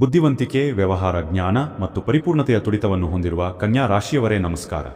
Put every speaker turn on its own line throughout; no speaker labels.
ಬುದ್ಧಿವಂತಿಕೆ, ವ್ಯವಹಾರ ಜ್ಞಾನ ಮತ್ತು ಪರಿಪೂರ್ಣತೆಯ ತುಡಿತವನ್ನು ಹೊಂದಿರುವ ಕನ್ಯಾ ರಾಶಿಯವರೇ ನಮಸ್ಕಾರ.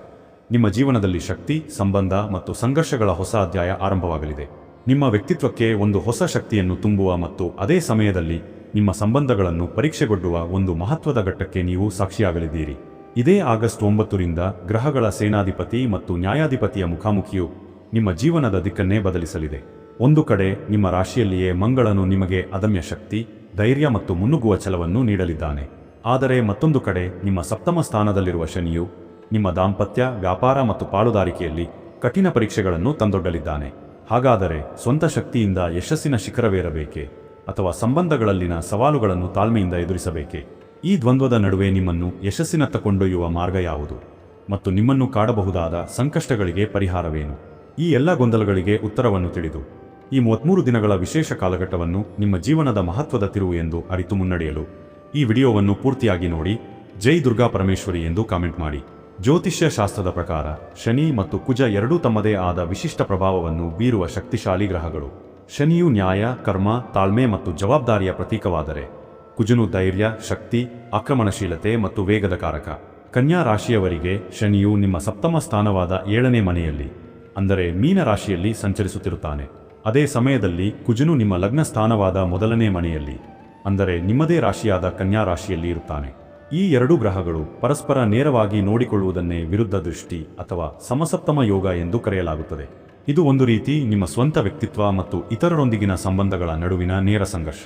ನಿಮ್ಮ ಜೀವನದಲ್ಲಿ ಶಕ್ತಿ, ಸಂಬಂಧ ಮತ್ತು ಸಂಘರ್ಷಗಳ ಹೊಸ ಅಧ್ಯಾಯ ಆರಂಭವಾಗಲಿದೆ. ನಿಮ್ಮ ವ್ಯಕ್ತಿತ್ವಕ್ಕೆ ಒಂದು ಹೊಸ ಶಕ್ತಿಯನ್ನು ತುಂಬುವ ಮತ್ತು ಅದೇ ಸಮಯದಲ್ಲಿ ನಿಮ್ಮ ಸಂಬಂಧಗಳನ್ನು ಪರೀಕ್ಷೆಗೊಡ್ಡುವ ಒಂದು ಮಹತ್ವದ ಘಟ್ಟಕ್ಕೆ ನೀವು ಸಾಕ್ಷಿಯಾಗಲಿದ್ದೀರಿ. ಇದೇ ಆಗಸ್ಟ್ ಒಂಬತ್ತರಿಂದ ಗ್ರಹಗಳ ಸೇನಾಧಿಪತಿ ಮತ್ತು ನ್ಯಾಯಾಧಿಪತಿಯ ಮುಖಾಮುಖಿಯು ನಿಮ್ಮ ಜೀವನದ ದಿಕ್ಕನ್ನೇ ಬದಲಿಸಲಿದೆ. ಒಂದು ಕಡೆ ನಿಮ್ಮ ರಾಶಿಯಲ್ಲಿಯೇ ಮಂಗಳನು ನಿಮಗೆ ಅದಮ್ಯ ಶಕ್ತಿ ಧೈರ್ಯ ಮತ್ತು ಮುನ್ನುಗ್ಗುವ ಛಲವನ್ನು ನೀಡಲಿದ್ದಾನೆ. ಆದರೆ ಮತ್ತೊಂದು ಕಡೆ, ನಿಮ್ಮ ಸಪ್ತಮ ಸ್ಥಾನದಲ್ಲಿರುವ ಶನಿಯು ನಿಮ್ಮ ದಾಂಪತ್ಯ, ವ್ಯಾಪಾರ ಮತ್ತು ಪಾಲುದಾರಿಕೆಯಲ್ಲಿ ಕಠಿಣ ಪರೀಕ್ಷೆಗಳನ್ನು ತಂದೊಡ್ಡಲಿದ್ದಾನೆ. ಹಾಗಾದರೆ ಸ್ವಂತ ಶಕ್ತಿಯಿಂದ ಯಶಸ್ಸಿನ ಶಿಖರವೇರಬೇಕೆ ಅಥವಾ ಸಂಬಂಧಗಳಲ್ಲಿನ ಸವಾಲುಗಳನ್ನು ತಾಳ್ಮೆಯಿಂದ ಎದುರಿಸಬೇಕೆ? ಈ ದ್ವಂದ್ವದ ನಡುವೆ ನಿಮ್ಮನ್ನು ಯಶಸ್ಸಿನತ್ತ ಕೊಂಡೊಯ್ಯುವ ಮಾರ್ಗ ಯಾವುದು? ಮತ್ತು ನಿಮ್ಮನ್ನು ಕಾಡಬಹುದಾದ ಸಂಕಷ್ಟಗಳಿಗೆ ಪರಿಹಾರವೇನು? ಈ ಎಲ್ಲ ಗೊಂದಲಗಳಿಗೆ ಉತ್ತರವನ್ನು ತಿಳಿದು ಈ ಮೂವತ್ಮೂರು ದಿನಗಳ ವಿಶೇಷ ಕಾಲಘಟ್ಟವನ್ನು ನಿಮ್ಮ ಜೀವನದ ಮಹತ್ವದ ತಿರುವು ಎಂದು ಅರಿತು ಮುನ್ನಡೆಯಲು ಈ ವಿಡಿಯೋವನ್ನು ಪೂರ್ತಿಯಾಗಿ ನೋಡಿ ಜೈ ದುರ್ಗಾ ಪರಮೇಶ್ವರಿ ಎಂದು ಕಾಮೆಂಟ್ ಮಾಡಿ. ಜ್ಯೋತಿಷ್ಯ ಶಾಸ್ತ್ರದ ಪ್ರಕಾರ ಶನಿ ಮತ್ತು ಕುಜ ಎರಡೂ ತಮ್ಮದೇ ಆದ ವಿಶಿಷ್ಟ ಪ್ರಭಾವವನ್ನು ಬೀರುವ ಶಕ್ತಿಶಾಲಿ ಗ್ರಹಗಳು. ಶನಿಯು ನ್ಯಾಯ, ಕರ್ಮ, ತಾಳ್ಮೆ ಮತ್ತು ಜವಾಬ್ದಾರಿಯ ಪ್ರತೀಕವಾದರೆ ಕುಜನು ಧೈರ್ಯ, ಶಕ್ತಿ, ಆಕ್ರಮಣಶೀಲತೆ ಮತ್ತು ವೇಗದ ಕಾರಕ. ಕನ್ಯಾ ರಾಶಿಯವರಿಗೆ ಶನಿಯು ನಿಮ್ಮ ಸಪ್ತಮ ಸ್ಥಾನವಾದ ಏಳನೇ ಮನೆಯಲ್ಲಿ, ಅಂದರೆ ಮೀನ ರಾಶಿಯಲ್ಲಿ ಸಂಚರಿಸುತ್ತಿರುತ್ತಾನೆ. ಅದೇ ಸಮಯದಲ್ಲಿ ಕುಜನು ನಿಮ್ಮ ಲಗ್ನ ಸ್ಥಾನವಾದ ಮೊದಲನೇ ಮನೆಯಲ್ಲಿ, ಅಂದರೆ ನಿಮ್ಮದೇ ರಾಶಿಯಾದ ಕನ್ಯಾ ರಾಶಿಯಲ್ಲಿ ಇರುತ್ತಾನೆ. ಈ ಎರಡು ಗ್ರಹಗಳು ಪರಸ್ಪರ ನೇರವಾಗಿ ನೋಡಿಕೊಳ್ಳುವುದನ್ನೇ ವಿರುದ್ಧ ದೃಷ್ಟಿ ಅಥವಾ ಸಮಸಪ್ತಮ ಯೋಗ ಎಂದು ಕರೆಯಲಾಗುತ್ತದೆ. ಇದು ಒಂದು ರೀತಿ ನಿಮ್ಮ ಸ್ವಂತ ವ್ಯಕ್ತಿತ್ವ ಮತ್ತು ಇತರರೊಂದಿಗಿನ ಸಂಬಂಧಗಳ ನಡುವಿನ ನೇರ ಸಂಘರ್ಷ.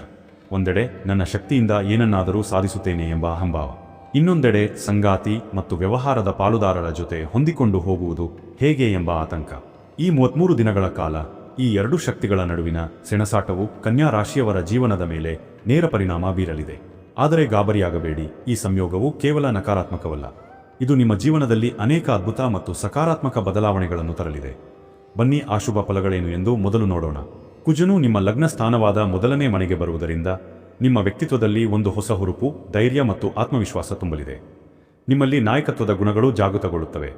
ಒಂದೆಡೆ, ನನ್ನ ಶಕ್ತಿಯಿಂದ ಏನನ್ನಾದರೂ ಸಾಧಿಸುತ್ತೇನೆ ಎಂಬ ಅಹಂಭಾವ. ಇನ್ನೊಂದೆಡೆ, ಸಂಗಾತಿ ಮತ್ತು ವ್ಯವಹಾರದ ಪಾಲುದಾರರ ಜೊತೆ ಹೊಂದಿಕೊಂಡು ಹೋಗುವುದು ಹೇಗೆ ಎಂಬ ಆತಂಕ. ಈ ಮೂವತ್ಮೂರು ದಿನಗಳ ಕಾಲ ಈ ಎರಡು ಶಕ್ತಿಗಳ ನಡುವಿನ ಸೆಣಸಾಟವು ಕನ್ಯಾ ರಾಶಿಯವರ ಜೀವನದ ಮೇಲೆ ನೇರ ಪರಿಣಾಮ ಬೀರಲಿದೆ. ಆದರೆ ಗಾಬರಿಯಾಗಬೇಡಿ, ಈ ಸಂಯೋಗವು ಕೇವಲ ನಕಾರಾತ್ಮಕವಲ್ಲ. ಇದು ನಿಮ್ಮ ಜೀವನದಲ್ಲಿ ಅನೇಕ ಅದ್ಭುತ ಮತ್ತು ಸಕಾರಾತ್ಮಕ ಬದಲಾವಣೆಗಳನ್ನು ತರಲಿದೆ. ಬನ್ನಿ, ಆ ಶುಭ ಫಲಗಳೇನು ಎಂದು ಮೊದಲು ನೋಡೋಣ. ಕುಜನು ನಿಮ್ಮ ಲಗ್ನ ಸ್ಥಾನವಾದ ಮೊದಲನೇ ಮನೆಗೆ ಬರುವುದರಿಂದ ನಿಮ್ಮ ವ್ಯಕ್ತಿತ್ವದಲ್ಲಿ ಒಂದು ಹೊಸ ಹುರುಪು, ಧೈರ್ಯ ಮತ್ತು ಆತ್ಮವಿಶ್ವಾಸ ತುಂಬಲಿದೆ. ನಿಮ್ಮಲ್ಲಿ ನಾಯಕತ್ವದ ಗುಣಗಳು ಜಾಗೃತಗೊಳ್ಳುತ್ತವೆ.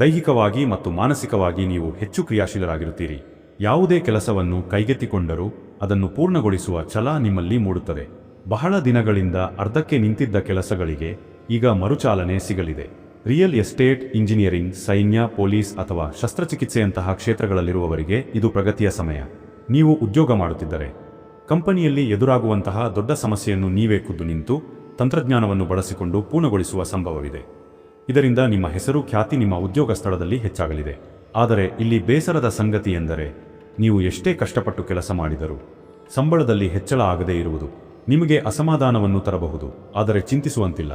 ದೈಹಿಕವಾಗಿ ಮತ್ತು ಮಾನಸಿಕವಾಗಿ ನೀವು ಹೆಚ್ಚು ಕ್ರಿಯಾಶೀಲರಾಗಿರುತ್ತೀರಿ. ಯಾವುದೇ ಕೆಲಸವನ್ನು ಕೈಗೆತ್ತಿಕೊಂಡರೂ ಅದನ್ನು ಪೂರ್ಣಗೊಳಿಸುವ ಛಲ ನಿಮ್ಮಲ್ಲಿ ಮೂಡುತ್ತದೆ. ಬಹಳ ದಿನಗಳಿಂದ ಅರ್ಧಕ್ಕೆ ನಿಂತಿದ್ದ ಕೆಲಸಗಳಿಗೆ ಈಗ ಮರುಚಾಲನೆ ಸಿಗಲಿದೆ. ರಿಯಲ್ ಎಸ್ಟೇಟ್ ಇಂಜಿನಿಯರಿಂಗ್, ಸೈನ್ಯ, ಪೊಲೀಸ್ ಅಥವಾ ಶಸ್ತ್ರಚಿಕಿತ್ಸೆಯಂತಹ ಕ್ಷೇತ್ರಗಳಲ್ಲಿರುವವರಿಗೆ ಇದು ಪ್ರಗತಿಯ ಸಮಯ. ನೀವು ಉದ್ಯೋಗ ಮಾಡುತ್ತಿದ್ದರೆ. ಕಂಪನಿಯಲ್ಲಿ ಎದುರಾಗುವಂತಹ ದೊಡ್ಡ ಸಮಸ್ಯೆಯನ್ನು ನೀವೇ ಖುದ್ದು ನಿಂತು ತಂತ್ರಜ್ಞಾನವನ್ನು ಬಳಸಿಕೊಂಡು ಪೂರ್ಣಗೊಳಿಸುವ ಸಂಭವವಿದೆ. ಇದರಿಂದ ನಿಮ್ಮ ಹೆಸರು ಖ್ಯಾತಿ ನಿಮ್ಮ ಉದ್ಯೋಗ ಸ್ಥಳದಲ್ಲಿ ಹೆಚ್ಚಾಗಲಿದೆ. ಆದರೆ ಇಲ್ಲಿ ಬೇಸರದ ಸಂಗತಿ ಎಂದರೆ ನೀವು ಎಷ್ಟೇ ಕಷ್ಟಪಟ್ಟು ಕೆಲಸ ಮಾಡಿದರೂ ಸಂಬಳದಲ್ಲಿ ಹೆಚ್ಚಳ ಆಗದೇ ಇರುವುದು ನಿಮಗೆ ಅಸಮಾಧಾನವನ್ನು ತರಬಹುದು, ಆದರೆ ಚಿಂತಿಸುವಂತಿಲ್ಲ.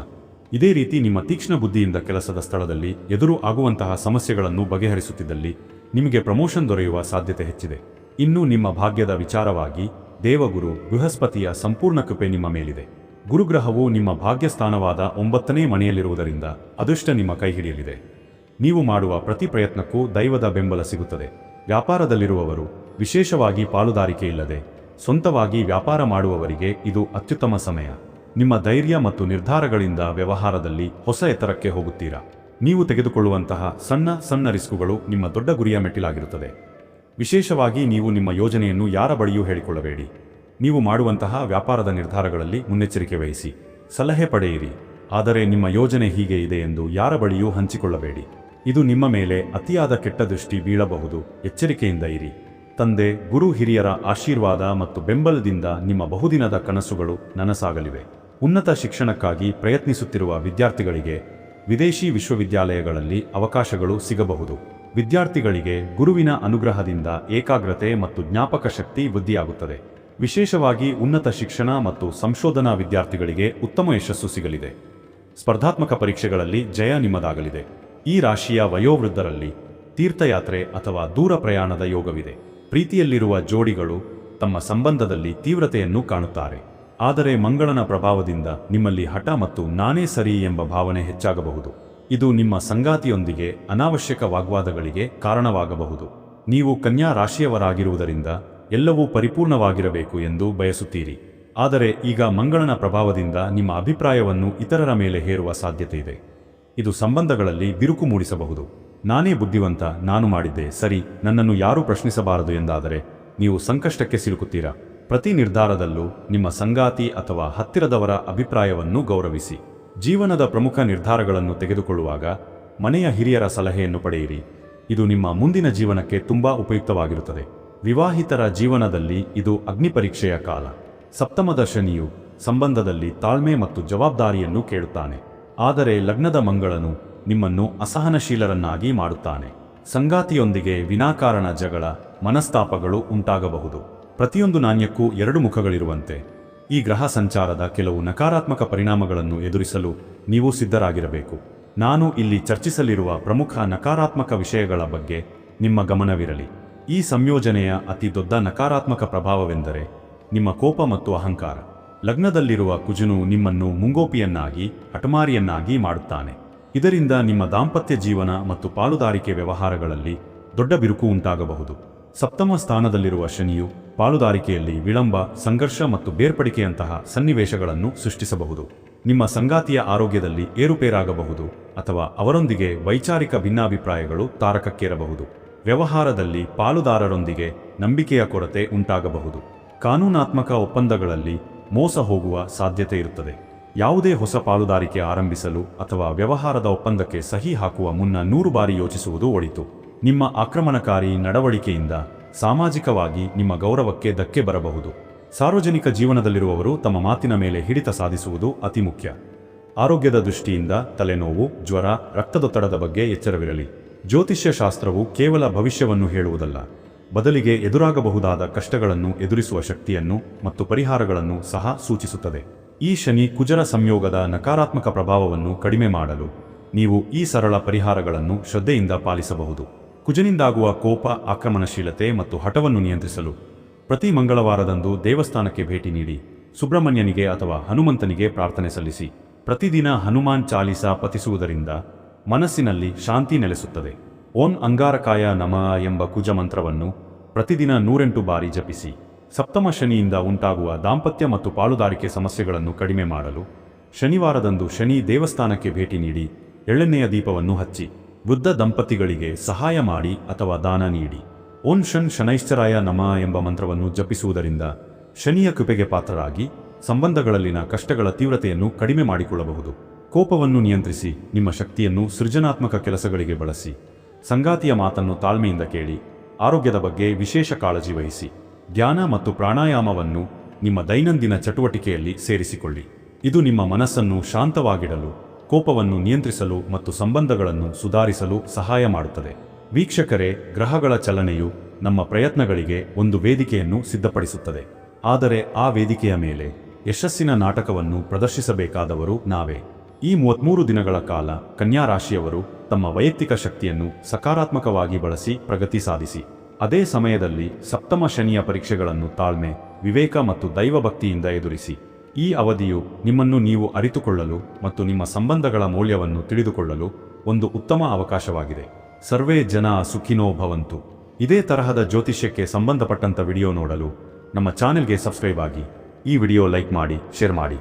ಇದೇ ರೀತಿ ನಿಮ್ಮ ತೀಕ್ಷ್ಣ ಬುದ್ಧಿಯಿಂದ ಕೆಲಸದ ಸ್ಥಳದಲ್ಲಿ ಎದುರು ಆಗುವಂತಹ ಸಮಸ್ಯೆಗಳನ್ನು ಬಗೆಹರಿಸುತ್ತಿದ್ದಲ್ಲಿ ನಿಮಗೆ ಪ್ರಮೋಷನ್ ದೊರೆಯುವ ಸಾಧ್ಯತೆ ಹೆಚ್ಚಿದೆ. ಇನ್ನು ನಿಮ್ಮ ಭಾಗ್ಯದ ವಿಚಾರವಾಗಿ, ದೇವಗುರು ಬೃಹಸ್ಪತಿಯ ಸಂಪೂರ್ಣ ಕೃಪೆ ನಿಮ್ಮ ಮೇಲಿದೆ. ಗುರುಗ್ರಹವು ನಿಮ್ಮ ಭಾಗ್ಯಸ್ಥಾನವಾದ ಒಂಬತ್ತನೇ ಮನೆಯಲ್ಲಿರುವುದರಿಂದ ಅದೃಷ್ಟ ನಿಮ್ಮ ಕೈ ಹಿಡಿಯಲಿದೆ ನೀವು ಮಾಡುವ ಪ್ರತಿ ಪ್ರಯತ್ನಕ್ಕೂ ದೈವದ ಬೆಂಬಲ ಸಿಗುತ್ತದೆ. ವ್ಯಾಪಾರದಲ್ಲಿರುವವರು ವಿಶೇಷವಾಗಿ ಪಾಲುದಾರಿಕೆ ಇಲ್ಲದೆ ಸ್ವಂತವಾಗಿ ವ್ಯಾಪಾರ ಮಾಡುವವರಿಗೆ ಇದು ಅತ್ಯುತ್ತಮ ಸಮಯ. ನಿಮ್ಮ ಧೈರ್ಯ ಮತ್ತು ನಿರ್ಧಾರಗಳಿಂದ ವ್ಯವಹಾರದಲ್ಲಿ ಹೊಸ ಎತ್ತರಕ್ಕೆ ಹೋಗುತ್ತೀರಾ? ನೀವು ತೆಗೆದುಕೊಳ್ಳುವಂತಹ ಸಣ್ಣ ಸಣ್ಣ ರಿಸ್ಕುಗಳು ನಿಮ್ಮ ದೊಡ್ಡ ಗುರಿಯ ಮೆಟ್ಟಿಲಾಗಿರುತ್ತದೆ ವಿಶೇಷವಾಗಿ ನೀವು ನಿಮ್ಮ ಯೋಜನೆಯನ್ನು ಯಾರ ಬಳಿಯೂ ಹೇಳಿಕೊಳ್ಳಬೇಡಿ. ನೀವು ಮಾಡುವಂತಹ ವ್ಯಾಪಾರದ ನಿರ್ಧಾರಗಳಲ್ಲಿ ಮುನ್ನೆಚ್ಚರಿಕೆ ವಹಿಸಿ. ಸಲಹೆ ಪಡೆಯಿರಿ. ಆದರೆ ನಿಮ್ಮ ಯೋಜನೆ ಹೀಗೆ ಇದೆ ಎಂದು ಯಾರ ಬಳಿಯೂ ಹಂಚಿಕೊಳ್ಳಬೇಡಿ. ಇದು ನಿಮ್ಮ ಮೇಲೆ ಅತಿಯಾದ ಕೆಟ್ಟ ದೃಷ್ಟಿ ಬೀಳಬಹುದು. ಎಚ್ಚರಿಕೆಯಿಂದ ಇರಿ. ತಂದೆ, ಗುರು ಹಿರಿಯರ ಆಶೀರ್ವಾದ ಮತ್ತು ಬೆಂಬಲದಿಂದ ನಿಮ್ಮ ಬಹುದಿನದ ಕನಸುಗಳು ನನಸಾಗಲಿವೆ. ಉನ್ನತ ಶಿಕ್ಷಣಕ್ಕಾಗಿ ಪ್ರಯತ್ನಿಸುತ್ತಿರುವ ವಿದ್ಯಾರ್ಥಿಗಳಿಗೆ ವಿದೇಶಿ ವಿಶ್ವವಿದ್ಯಾಲಯಗಳಲ್ಲಿ ಅವಕಾಶಗಳು ಸಿಗಬಹುದು. ವಿದ್ಯಾರ್ಥಿಗಳಿಗೆ ಗುರುವಿನ ಅನುಗ್ರಹದಿಂದ ಏಕಾಗ್ರತೆ ಮತ್ತು ಜ್ಞಾಪಕ ಶಕ್ತಿ ವೃದ್ಧಿಯಾಗುತ್ತದೆ. ವಿಶೇಷವಾಗಿ ಉನ್ನತ ಶಿಕ್ಷಣ ಮತ್ತು ಸಂಶೋಧನಾ ವಿದ್ಯಾರ್ಥಿಗಳಿಗೆ ಉತ್ತಮ ಯಶಸ್ಸು ಸಿಗಲಿದೆ. ಸ್ಪರ್ಧಾತ್ಮಕ ಪರೀಕ್ಷೆಗಳಲ್ಲಿ ಜಯ ನಿಮ್ಮದಾಗಲಿದೆ. ಈ ರಾಶಿಯ ವಯೋವೃದ್ಧರಲ್ಲಿ ತೀರ್ಥಯಾತ್ರೆ ಅಥವಾ ದೂರ ಪ್ರಯಾಣದ ಯೋಗವಿದೆ. ಪ್ರೀತಿಯಲ್ಲಿರುವ ಜೋಡಿಗಳು ತಮ್ಮ ಸಂಬಂಧದಲ್ಲಿ ತೀವ್ರತೆಯನ್ನು ಕಾಣುತ್ತಾರೆ. ಆದರೆ ಮಂಗಳನ ಪ್ರಭಾವದಿಂದ ನಿಮ್ಮಲ್ಲಿ ಹಠ ಮತ್ತು ನಾನೇ ಸರಿ ಎಂಬ ಭಾವನೆ ಹೆಚ್ಚಾಗಬಹುದು. ಇದು ನಿಮ್ಮ ಸಂಗಾತಿಯೊಂದಿಗೆ ಅನಾವಶ್ಯಕ ವಾಗ್ವಾದಗಳಿಗೆ ಕಾರಣವಾಗಬಹುದು. ನೀವು ಕನ್ಯಾ ರಾಶಿಯವರಾಗಿರುವುದರಿಂದ ಎಲ್ಲವೂ ಪರಿಪೂರ್ಣವಾಗಿರಬೇಕು ಎಂದು ಬಯಸುತ್ತೀರಿ. ಆದರೆ ಈಗ ಮಂಗಳನ ಪ್ರಭಾವದಿಂದ ನಿಮ್ಮ ಅಭಿಪ್ರಾಯವನ್ನು ಇತರರ ಮೇಲೆ ಹೇರುವ ಸಾಧ್ಯತೆ ಇದೆ. ಇದು ಸಂಬಂಧಗಳಲ್ಲಿ ಬಿರುಕು ಮೂಡಿಸಬಹುದು. ನಾನೇ ಬುದ್ಧಿವಂತ, ನಾನು ಮಾಡಿದ್ದೆ. ಸರಿ, ನನ್ನನ್ನು ಯಾರೂ ಪ್ರಶ್ನಿಸಬಾರದು ಎಂದಾದರೆ ನೀವು ಸಂಕಷ್ಟಕ್ಕೆ ಸಿಲುಕುತ್ತೀರಾ? ಪ್ರತಿ ನಿರ್ಧಾರದಲ್ಲೂ ನಿಮ್ಮ ಸಂಗಾತಿ ಅಥವಾ ಹತ್ತಿರದವರ ಅಭಿಪ್ರಾಯವನ್ನು ಗೌರವಿಸಿ. ಜೀವನದ ಪ್ರಮುಖ ನಿರ್ಧಾರಗಳನ್ನು ತೆಗೆದುಕೊಳ್ಳುವಾಗ ಮನೆಯ ಹಿರಿಯರ ಸಲಹೆಯನ್ನು ಪಡೆಯಿರಿ. ಇದು ನಿಮ್ಮ ಮುಂದಿನ ಜೀವನಕ್ಕೆ ತುಂಬಾ ಉಪಯುಕ್ತವಾಗಿರುತ್ತದೆ. ವಿವಾಹಿತರ ಜೀವನದಲ್ಲಿ ಇದು ಅಗ್ನಿಪರೀಕ್ಷೆಯ ಕಾಲ. ಸಪ್ತಮದ ಶನಿಯು ಸಂಬಂಧದಲ್ಲಿ ತಾಳ್ಮೆ ಮತ್ತು ಜವಾಬ್ದಾರಿಯನ್ನು ಕೇಳುತ್ತಾನೆ. ಆದರೆ ಲಗ್ನದ ಮಂಗಳನು ನಿಮ್ಮನ್ನು ಅಸಹನಶೀಲರನ್ನಾಗಿ ಮಾಡುತ್ತಾನೆ. ಸಂಗಾತಿಯೊಂದಿಗೆ ವಿನಾಕಾರಣ ಜಗಳ, ಮನಸ್ತಾಪಗಳು ಉಂಟಾಗಬಹುದು. ಪ್ರತಿಯೊಂದು ನಾಣ್ಯಕ್ಕೂ ಎರಡು ಮುಖಗಳಿರುವಂತೆ. ಈ ಗ್ರಹ ಸಂಚಾರದ ಕೆಲವು ನಕಾರಾತ್ಮಕ ಪರಿಣಾಮಗಳನ್ನು ಎದುರಿಸಲು ನೀವು ಸಿದ್ಧರಾಗಿರಬೇಕು. ನಾನು ಇಲ್ಲಿ ಚರ್ಚಿಸಲಿರುವ ಪ್ರಮುಖ ನಕಾರಾತ್ಮಕ ವಿಷಯಗಳ ಬಗ್ಗೆ ನಿಮ್ಮ ಗಮನವಿರಲಿ. ಈ ಸಂಯೋಜನೆಯ ಅತಿ ದೊಡ್ಡ ನಕಾರಾತ್ಮಕ ಪ್ರಭಾವವೆಂದರೆ ನಿಮ್ಮ ಕೋಪ ಮತ್ತು ಅಹಂಕಾರ. ಲಗ್ನದಲ್ಲಿರುವ ಕುಜನು ನಿಮ್ಮನ್ನು ಮುಂಗೋಪಿಯನ್ನಾಗಿ ಹಠಮಾರಿಯನ್ನಾಗಿ ಮಾಡುತ್ತಾನೆ. ಇದರಿಂದ ನಿಮ್ಮ ದಾಂಪತ್ಯ ಜೀವನ ಮತ್ತು ಪಾಲುದಾರಿಕೆ ವ್ಯವಹಾರಗಳಲ್ಲಿ ದೊಡ್ಡ ಬಿರುಕು ಉಂಟಾಗಬಹುದು. ಸಪ್ತಮ ಸ್ಥಾನದಲ್ಲಿರುವ ಶನಿಯು ಪಾಲುದಾರಿಕೆಯಲ್ಲಿ ವಿಳಂಬ, ಸಂಘರ್ಷ ಮತ್ತು ಬೇರ್ಪಡಿಕೆಯಂತಹ ಸನ್ನಿವೇಶಗಳನ್ನು ಸೃಷ್ಟಿಸಬಹುದು. ನಿಮ್ಮ ಸಂಗಾತಿಯ ಆರೋಗ್ಯದಲ್ಲಿ ಏರುಪೇರಾಗಬಹುದು ಅಥವಾ ಅವರೊಂದಿಗೆ ವೈಚಾರಿಕ ಭಿನ್ನಾಭಿಪ್ರಾಯಗಳು ತಾರಕಕ್ಕೇರಬಹುದು. ವ್ಯವಹಾರದಲ್ಲಿ ಪಾಲುದಾರರೊಂದಿಗೆ ನಂಬಿಕೆಯ ಕೊರತೆ ಉಂಟಾಗಬಹುದು. ಕಾನೂನಾತ್ಮಕ ಒಪ್ಪಂದಗಳಲ್ಲಿ ಮೋಸ ಹೋಗುವ ಸಾಧ್ಯತೆ ಇರುತ್ತದೆ. ಯಾವುದೇ ಹೊಸ ಪಾಲುದಾರಿಕೆ ಆರಂಭಿಸಲು ಅಥವಾ ವ್ಯವಹಾರದ ಒಪ್ಪಂದಕ್ಕೆ ಸಹಿ ಹಾಕುವ ಮುನ್ನ ನೂರು ಬಾರಿ ಯೋಚಿಸುವುದು ಒಳಿತು. ನಿಮ್ಮ ಆಕ್ರಮಣಕಾರಿ ನಡವಳಿಕೆಯಿಂದ ಸಾಮಾಜಿಕವಾಗಿ ನಿಮ್ಮ ಗೌರವಕ್ಕೆ ಧಕ್ಕೆ ಬರಬಹುದು. ಸಾರ್ವಜನಿಕ ಜೀವನದಲ್ಲಿರುವವರು ತಮ್ಮ ಮಾತಿನ ಮೇಲೆ ಹಿಡಿತ ಸಾಧಿಸುವುದು ಅತಿ ಮುಖ್ಯ. ಆರೋಗ್ಯದ ದೃಷ್ಟಿಯಿಂದ ತಲೆನೋವು, ಜ್ವರ, ರಕ್ತದೊತ್ತಡದ ಬಗ್ಗೆ ಎಚ್ಚರವಿರಲಿ. ಜ್ಯೋತಿಷ್ಯ ಶಾಸ್ತ್ರವು ಕೇವಲ ಭವಿಷ್ಯವನ್ನು ಹೇಳುವುದಲ್ಲ. ಬದಲಿಗೆ ಎದುರಾಗಬಹುದಾದ ಕಷ್ಟಗಳನ್ನು ಎದುರಿಸುವ ಶಕ್ತಿಯನ್ನು ಮತ್ತು ಪರಿಹಾರಗಳನ್ನು ಸಹ ಸೂಚಿಸುತ್ತದೆ. ಈ ಶನಿ ಕುಜರ ಸಂಯೋಗದ ನಕಾರಾತ್ಮಕ ಪ್ರಭಾವವನ್ನು ಕಡಿಮೆ ಮಾಡಲು ನೀವು ಈ ಸರಳ ಪರಿಹಾರಗಳನ್ನು ಶ್ರದ್ಧೆಯಿಂದ ಪಾಲಿಸಬಹುದು. ಕುಜನಿಂದಾಗುವ ಕೋಪ, ಆಕ್ರಮಣಶೀಲತೆ ಮತ್ತು ಹಠವನ್ನು ನಿಯಂತ್ರಿಸಲು ಪ್ರತಿ ಮಂಗಳವಾರದಂದು ದೇವಸ್ಥಾನಕ್ಕೆ ಭೇಟಿ ನೀಡಿ, ಸುಬ್ರಹ್ಮಣ್ಯನಿಗೆ ಅಥವಾ ಹನುಮಂತನಿಗೆ ಪ್ರಾರ್ಥನೆ ಸಲ್ಲಿಸಿ, ಪ್ರತಿದಿನ ಹನುಮಾನ್ ಚಾಲಿಸ ಪತಿಸುವುದರಿಂದ ಮನಸ್ಸಿನಲ್ಲಿ ಶಾಂತಿ ನೆಲೆಸುತ್ತದೆ. ಓಂ ಅಂಗಾರಕಾಯ ನಮ ಎಂಬ ಕುಜ ಮಂತ್ರವನ್ನು ಪ್ರತಿದಿನ ನೂರೆಂಟು ಬಾರಿ ಜಪಿಸಿ. ಸಪ್ತಮ ಶನಿಯಿಂದ ಉಂಟಾಗುವ ದಾಂಪತ್ಯ ಮತ್ತು ಪಾಲುದಾರಿಕೆ ಸಮಸ್ಯೆಗಳನ್ನು ಕಡಿಮೆ ಮಾಡಲು ಶನಿವಾರದಂದು ಶನಿ ದೇವಸ್ಥಾನಕ್ಕೆ ಭೇಟಿ ನೀಡಿ ಎಳ್ಳೆಣ್ಣೆಯ ದೀಪವನ್ನು ಹಚ್ಚಿ, ವೃದ್ಧ ದಂಪತಿಗಳಿಗೆ ಸಹಾಯ ಮಾಡಿ ಅಥವಾ ದಾನ ನೀಡಿ. ಓಂ ಶನ್ ಶನೈಶ್ಚರಾಯ ನಮ ಎಂಬ ಮಂತ್ರವನ್ನು ಜಪಿಸುವುದರಿಂದ ಶನಿಯ ಕೃಪೆಗೆ ಪಾತ್ರರಾಗಿ ಸಂಬಂಧಗಳಲ್ಲಿನ ಕಷ್ಟಗಳ ತೀವ್ರತೆಯನ್ನು ಕಡಿಮೆ ಮಾಡಿಕೊಳ್ಳಬಹುದು. ಕೋಪವನ್ನು ನಿಯಂತ್ರಿಸಿ, ನಿಮ್ಮ ಶಕ್ತಿಯನ್ನು ಸೃಜನಾತ್ಮಕ ಕೆಲಸಗಳಿಗೆ ಬಳಸಿ, ಸಂಗಾತಿಯ ಮಾತನ್ನು ತಾಳ್ಮೆಯಿಂದ ಕೇಳಿ ಆರೋಗ್ಯದ ಬಗ್ಗೆ ವಿಶೇಷ ಕಾಳಜಿ ವಹಿಸಿ. ಧ್ಯಾನ ಮತ್ತು ಪ್ರಾಣಾಯಾಮವನ್ನು ನಿಮ್ಮ ದೈನಂದಿನ ಚಟುವಟಿಕೆಯಲ್ಲಿ ಸೇರಿಸಿಕೊಳ್ಳಿ. ಇದು ನಿಮ್ಮ ಮನಸ್ಸನ್ನು ಶಾಂತವಾಗಿಡಲು, ಕೋಪವನ್ನು ನಿಯಂತ್ರಿಸಲು ಮತ್ತು ಸಂಬಂಧಗಳನ್ನು ಸುಧಾರಿಸಲು ಸಹಾಯ ಮಾಡುತ್ತದೆ. ವೀಕ್ಷಕರೇ, ಗ್ರಹಗಳ ಚಲನೆಯು ನಮ್ಮ ಪ್ರಯತ್ನಗಳಿಗೆ ಒಂದು ವೇದಿಕೆಯನ್ನು ಸಿದ್ಧಪಡಿಸುತ್ತದೆ. ಆದರೆ ಆ ವೇದಿಕೆಯ ಮೇಲೆ ಯಶಸ್ಸಿನ ನಾಟಕವನ್ನು ಪ್ರದರ್ಶಿಸಬೇಕಾದವರು ನಾವೇ. ಈ ಮೂವತ್ಮೂರು ದಿನಗಳ ಕಾಲ ಕನ್ಯಾ ರಾಶಿಯವರು ತಮ್ಮ ವೈಯಕ್ತಿಕ ಶಕ್ತಿಯನ್ನು ಸಕಾರಾತ್ಮಕವಾಗಿ ಬಳಸಿ ಪ್ರಗತಿ ಸಾಧಿಸಿ. ಅದೇ ಸಮಯದಲ್ಲಿ ಸಪ್ತಮ ಶನಿಯ ಪರೀಕ್ಷೆಗಳನ್ನು ತಾಳ್ಮೆ, ವಿವೇಕ ಮತ್ತು ದೈವಭಕ್ತಿಯಿಂದ ಎದುರಿಸಿ. ಈ ಅವಧಿಯು ನಿಮ್ಮನ್ನು ನೀವು ಅರಿತುಕೊಳ್ಳಲು ಮತ್ತು ನಿಮ್ಮ ಸಂಬಂಧಗಳ ಮೌಲ್ಯವನ್ನು ತಿಳಿದುಕೊಳ್ಳಲು ಒಂದು ಉತ್ತಮ ಅವಕಾಶವಾಗಿದೆ. ಸರ್ವೇ ಜನ ಸುಖಿನೋ ಭವಂತು. ಇದೇ ತರಹದ ಜ್ಯೋತಿಷ್ಯಕ್ಕೆ ಸಂಬಂಧಪಟ್ಟಂತ ವಿಡಿಯೋ ನೋಡಲು ನಮ್ಮ ಚಾನೆಲ್ಗೆ ಸಬ್ಸ್ಕ್ರೈಬ್ ಆಗಿ ಈ ವಿಡಿಯೋ ಲೈಕ್ ಮಾಡಿ, ಶೇರ್ ಮಾಡಿ.